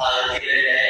આપણે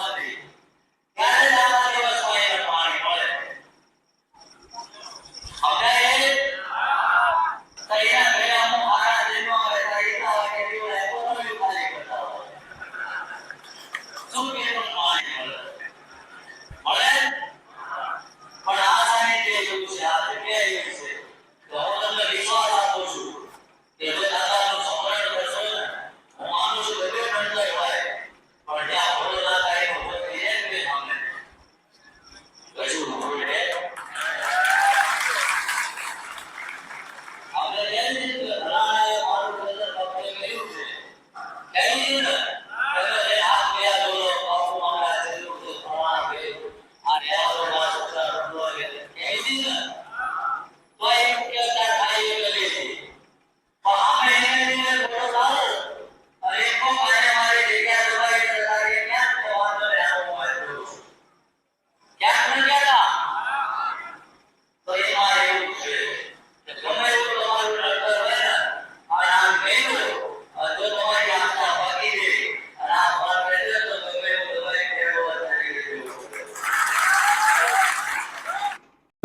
quality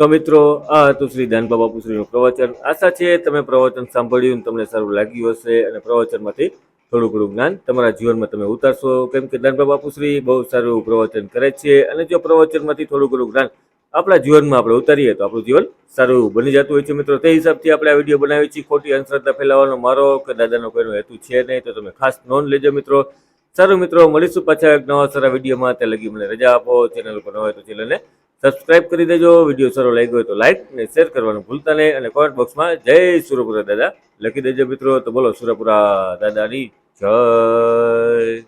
તો મિત્રો, આ હતું શ્રી દાનબા બાપુશ્રીનું પ્રવચન. આશા છે તમે પ્રવચન સાંભળ્યું તમને સારું લાગ્યું હશે અને પ્રવચનમાંથી થોડું ઘણું જ્ઞાન તમારા જીવનમાં તમે ઉતારશો. કેમ કે દાનબા બાપુશ્રી બહુ સારું પ્રવચન કરે છે અને જો પ્રવચનમાંથી થોડું ઘણું જ્ઞાન આપણા જીવનમાં આપણે ઉતારીએ તો આપણું જીવન સારું બની જતું હોય છે. મિત્રો, તે હિસાબથી આપણે આ વીડિયો બનાવીએ છીએ. ખોટી અંધશ્રદ્ધા ફેલાવવાનો મારો કે દાદાનો કોઈનો હેતુ છે નહીં તો તમે ખાસ નોંધ લેજો મિત્રો. સારું મિત્રો, મળીશું પાછા એક નવા સારા વિડીયોમાં. ત્યાં લગી મને રજા આપો. ચેનલ ઉપર ન હોય તો ચેનલને સબસ્ક્રાઇબ કરી દેજો. વીડિયો સારો લાગ્યો હોય તો લાઈક અને શેર કરવાનું ભૂલતા નહીં. અને કોમેન્ટ બોક્સમાં જય સુરપુરા દાદા. લખી દેજો મિત્રો. તો બોલો સુરપુરા દાદાની જય.